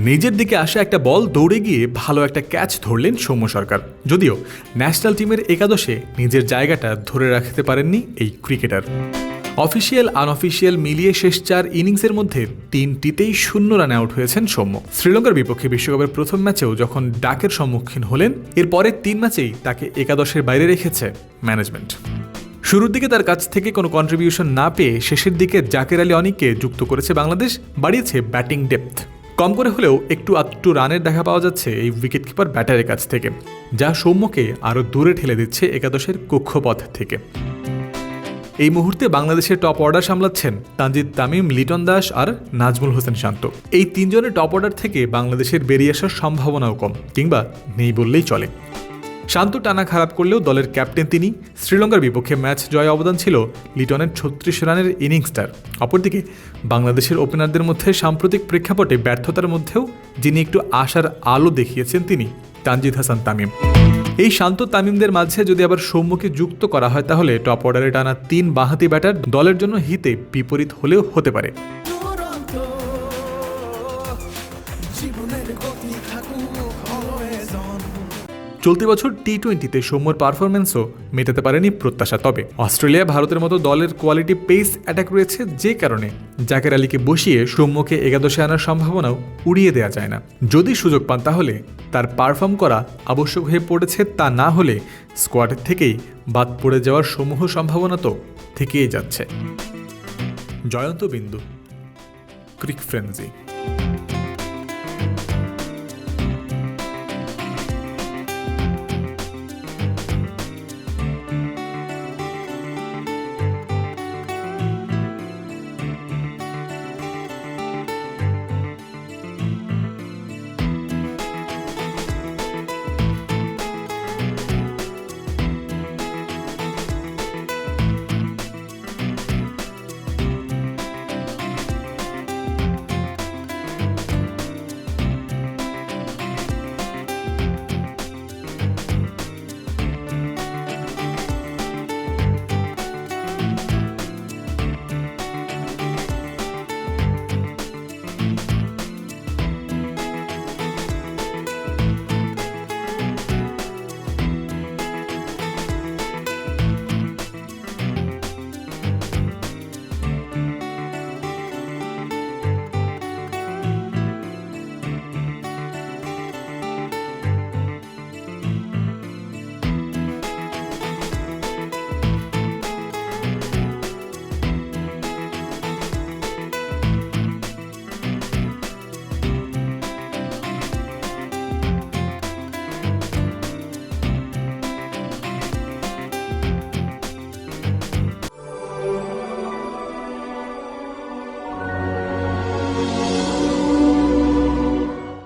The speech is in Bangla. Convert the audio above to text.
নিজের দিকে আসা একটা বল দৌড়ে গিয়ে ভালো একটা ক্যাচ ধরলেন সৌম্য সরকার। যদিও ন্যাশনাল টিমের একাদশে নিজের জায়গাটা ধরে রাখতে পারেননি এই ক্রিকেটার অফিসিয়াল আনঅফিসিয়াল মিলিয়ে শেষ চার ইনিংসের মধ্যে তিনটিতেই শূন্য রানে আউট হয়েছেন সৌম্য। শ্রীলঙ্কার বিপক্ষে বিশ্বকাপের প্রথম ম্যাচেও যখন ডাকের সম্মুখীন হলেন এর পরের তিন ম্যাচেই তাকে একাদশের বাইরে রেখেছে ম্যানেজমেন্ট শুরুর দিকে তার কাছ থেকে কোনো কন্ট্রিবিউশন না পেয়ে শেষের দিকে জাকের আলী অনিককে যুক্ত করেছে বাংলাদেশ, বাড়িয়েছে ব্যাটিং ডেপথ কম করে হলেও একটু আধটু রানের দেখা পাওয়া যাচ্ছে এই উইকেটকিপার ব্যাটারের কাছ থেকে, যা সৌম্যকে আরও দূরে ঠেলে দিচ্ছে একাদশের কক্ষপথ থেকে। এই মুহূর্তে বাংলাদেশের টপ অর্ডার সামলাচ্ছেন তানজিদ তামিম, লিটন দাস আর নাজমুল হোসেন শান্ত। এই তিনজনের টপ অর্ডার থেকে বাংলাদেশের বেরিয়ে আসার সম্ভাবনাও কম, কিংবা নেই বললেই চলে। শান্ত টানা খারাপ করলেও দলের ক্যাপ্টেন তিনি। শ্রীলঙ্কার বিপক্ষে ম্যাচ জয় অবদান ছিল লিটনের ছত্রিশ রানের ইনিংসটার। অপরদিকে বাংলাদেশের ওপেনারদের মধ্যে সাম্প্রতিক প্রেক্ষাপটে ব্যর্থতার মধ্যেও যিনি একটু আশার আলো দেখিয়েছেন তিনি, তানজিদ হাসান তামিম। এই শান্ত তামিমদের মাঝে যদি আবার সৌম্যকে যুক্ত করা হয় তাহলে টপ অর্ডারে টানা তিন বাঁহাতি ব্যাটার দলের জন্য হিতে বিপরীত হলেও হতে পারে। জীবনের গতি থাকুক চলতি বছর টি টোয়েন্টিতে সৌম্যর পারফরমেন্সও মেটাতে পারেনি প্রত্যাশা, তবে অস্ট্রেলিয়া ভারতের মতো দলের কোয়ালিটি পেস অ্যাটাক রয়েছে যে কারণে জাকের আলীকে বসিয়ে সৌম্যকে একাদশে আনার সম্ভাবনাও উড়িয়ে দেওয়া যায় না। যদি সুযোগ পান তাহলে তার পারফর্ম করা আবশ্যক হয়ে পড়েছে তা না হলে স্কোয়াডের থেকেই বাদ পড়ে যাওয়ার সমূহ সম্ভাবনা তো থেকেই যাচ্ছে। জয়ন্ত বিন্দু, ক্রিক ফ্রেন্সি